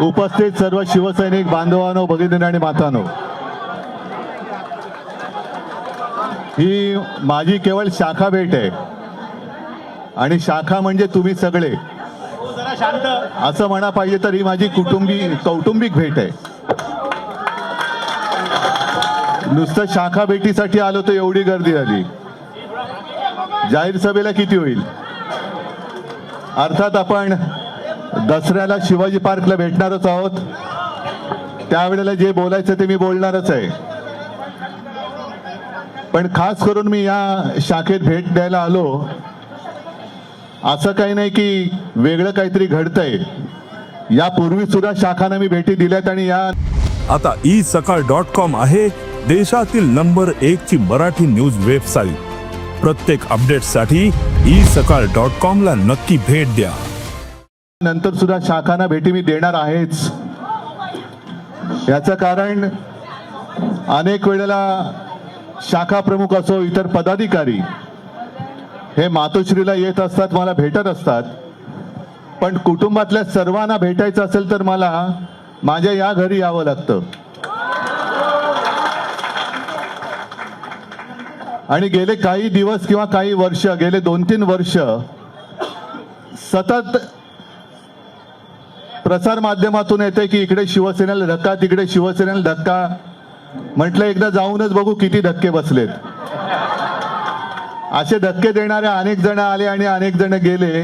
उपस्थित सर्व शिवसैनिक बांधवांनो भगिनी आणि मातानो. ही माझी केवळ शाखा भेट आहे. आणि शाखा म्हणजे तुम्ही सगळे. शांत असं म्हणा पाहिजे तर ही माझी कुटुंबी कौटुंबिक भेट आहे. नुसतं शाखा भेटीसाठी आलो तर एवढी गर्दी झाली. जाहीर सभेला किती होईल? अर्थात आपण दसऱ्याला शिवाजी पार्कला भेटणारच आहोत. त्यावेळेला जे बोलायचं ते मी बोलणारच आहे. पण खास करून मी या शाखेत भेट द्यायला आलो. असं काही नाही की वेगळं काहीतरी घडतंय. यापूर्वी सुद्धा शाखांना मी भेटी दिल्यात आणि या आता ई सकाळ डॉट कॉम आहे देशातील नंबर एक ची मराठी न्यूज वेबसाईट. प्रत्येक अपडेटसाठी ई सकाळ डॉट कॉम ला नक्की भेट द्या. नंतर सुद्धा शाखांना भेटी मी देणार आहेच. याचं कारण अनेक वेळेला शाखा प्रमुख असो इतर पदाधिकारी हे मातोश्रीला येत असतात मला भेटत असतात. पण कुटुंबातल्या सर्वांना भेटायचं असेल तर मला माझ्या या घरी यावं लागतं. आणि गेले काही दिवस किंवा काही वर्ष गेले दोन तीन वर्ष सतत प्रसार माध्यमातून येते की इकडे शिवसेनेला धक्का तिकडे शिवसेनेला धक्का. म्हटलं एकदा जाऊनच बघू किती धक्के बसलेत. असे धक्के देणारे अनेक जण आले आणि अनेक जण गेले.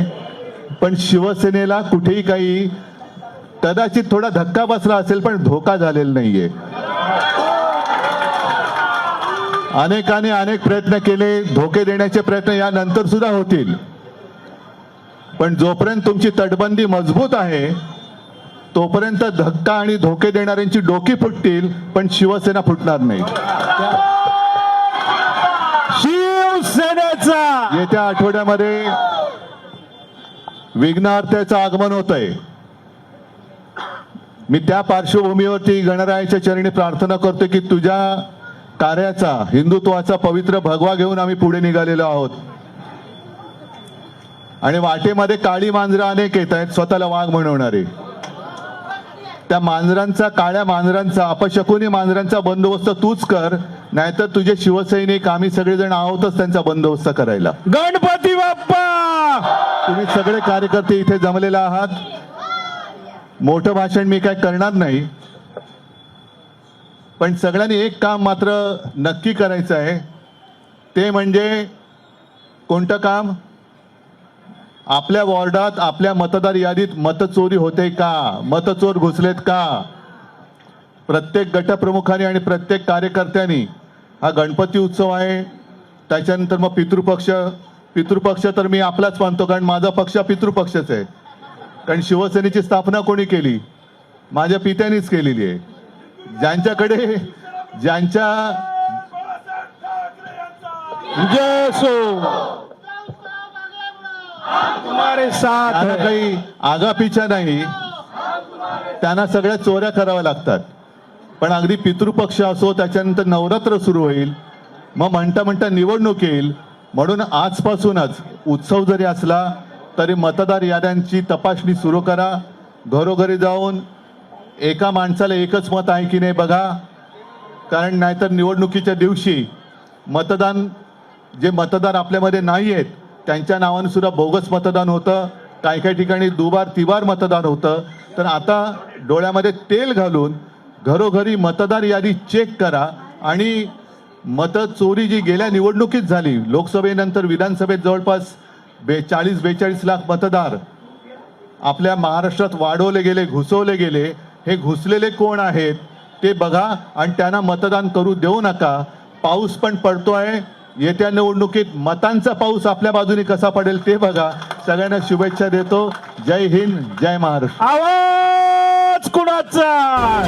पण शिवसेनेला कुठेही काही कदाचित थोडा धक्का बसला असेल पण धोका झालेला नाहीये. अनेकाने अनेक प्रयत्न केले धोके देण्याचे प्रयत्न यानंतर सुद्धा होतील. पण जोपर्यंत तुमची तटबंदी मजबूत आहे तोपर्यंत धक्का आणि धोके देणाऱ्यांची डोकी फुटतील पण शिवसेना फुटणार नाही. शिवसेनेचा! येत्या आठवड्यामध्ये विघ्नार्थ्याचं आगमन होत आहे मी त्या पार्श्वभूमीवरती गणरायाच्या चरणी प्रार्थना करतो की तुझ्या कार्याचा हिंदुत्वाचा पवित्र भगवा घेऊन आम्ही पुढे निघालेलो आहोत. आणि वाटेमध्ये काळी मांजरं अनेक येत आहेत स्वतःला वाघ म्हणवणारे त्या मांजरांचा काळ्या मांजरांचा अपशकुनी मांजरांचा बंदोबस्त तूच कर नाहीतर तुझे शिवसैनिक आम्ही सगळेजण आहोतच त्यांचा बंदोबस्त करायला. गणपती बाप्पा! तुम्ही सगळे कार्यकर्ते इथे जमलेले आहात. मोठं भाषण मी काय करणार नाही. पण सगळ्यांनी एक काम मात्र नक्की करायचं आहे. ते म्हणजे कोणतं काम? आपल्या वॉर्डात आपल्या मतदार यादीत मतचोरी होते का? मतचोर घुसलेत का? प्रत्येक गटप्रमुखाने आणि प्रत्येक कार्यकर्त्यांनी हा गणपती उत्सव आहे. त्याच्यानंतर मग पितृपक्ष. पितृपक्ष तर मी आपलाच मानतो कारण माझा पक्ष पितृपक्षच आहे. कारण शिवसेनेची स्थापना कोणी केली? माझ्या पित्यानीच केलेली आहे. ज्यांच्याकडे ज्यांच्या जय सो तुम्हारे साथ त्यांना. काही आगापिछा नाही. त्यांना सगळ्या चोऱ्या कराव्या लागतात. पण अगदी पितृपक्ष असो त्याच्यानंतर नवरात्र सुरू होईल. मग म्हणता म्हणता निवडणूक येईल. म्हणून आजपासूनच उत्सव जरी असला तरी मतदार याद्यांची तपासणी सुरू करा. घरोघरी जाऊन एका माणसाला एकच मत आहे की नाही बघा. कारण नाहीतर निवडणुकीच्या दिवशी मतदान जे मतदार आपल्यामध्ये नाही आहेत त्यांच्या नावाने सुद्धा बोगस मतदान होतं. काही काही ठिकाणी दुबार तिबार मतदान होतं. तर आता डोळ्यामध्ये तेल घालून घरोघरी मतदार यादी चेक करा आणि मत चोरी जी गेल्या निवडणुकीत झाली लोकसभेनंतर विधानसभेत जवळपास बे चाळीस बेचाळीस लाख मतदार आपल्या महाराष्ट्रात वाढवले गेले घुसवले गेले. हे घुसलेले कोण आहेत ते बघा आणि त्यांना मतदान करू देऊ नका. पाऊस पण पडतो आहे येत्या निवडणुकीत मतांचा पाऊस आपल्या बाजूने कसा पडेल ते बघा. सगळ्यांना शुभेच्छा देतो. जय हिंद जय महाराष्ट्र. आवाज कुणाचा?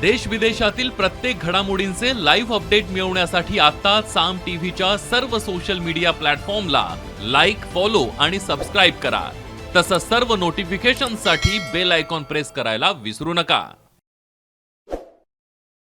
देश विदेशातील प्रत्येक घडामोडींचे लाईव्ह अपडेट मिळवण्यासाठी आता साम टीव्हीच्या सर्व सोशल मीडिया प्लॅटफॉर्मला लाईक फॉलो आणि सबस्क्राईब करा. तसंच सर्व नोटिफिकेशनसाठी बेल आयकॉन प्रेस करायला विसरू नका.